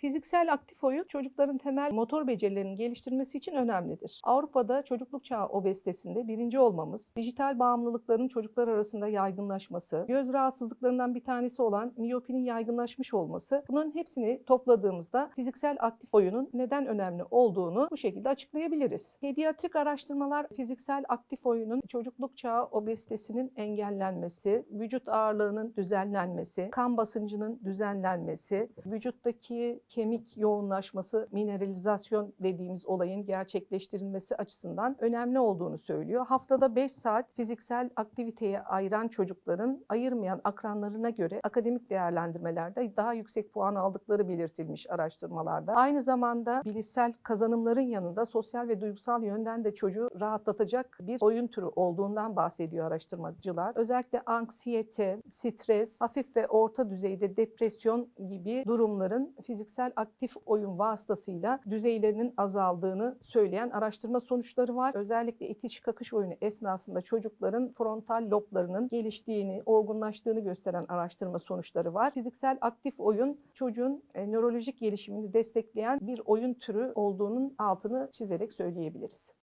Fiziksel aktif oyun çocukların temel motor becerilerinin geliştirmesi için önemlidir. Avrupa'da çocukluk çağı obezitesinde birinci olmamız, dijital bağımlılıkların çocuklar arasında yaygınlaşması, göz rahatsızlıklarından bir tanesi olan miyopinin yaygınlaşmış olması bunların hepsini topladığımızda fiziksel aktif oyunun neden önemli olduğunu bu şekilde açıklayabiliriz. Pediatrik araştırmalar fiziksel aktif oyunun çocukluk çağı obezitesinin engellenmesi, vücut ağırlığının düzenlenmesi, kan basıncının düzenlenmesi, vücuttaki kemik yoğunlaşması, mineralizasyon dediğimiz olayın gerçekleştirilmesi açısından önemli olduğunu söylüyor. Haftada 5 saat fiziksel aktiviteye ayıran çocukların ayırmayan akranlarına göre akademik değerlendirmelerde daha yüksek puan aldıkları belirtilmiş araştırmalarda. Aynı zamanda bilişsel kazanımların yanında sosyal ve duygusal yönden de çocuğu rahatlatacak bir oyun türü olduğundan bahsediyor araştırmacılar. Özellikle anksiyete, stres, hafif ve orta düzeyde depresyon gibi durumların fiziksel aktif oyun vasıtasıyla düzeylerinin azaldığını söyleyen araştırma sonuçları var. Özellikle itiş kakış oyunu esnasında çocukların frontal loblarının geliştiğini, olgunlaştığını gösteren araştırma sonuçları var. Fiziksel aktif oyun çocuğun e, nörolojik gelişimini destekleyen bir oyun türü olduğunun altını çizerek söyleyebiliriz.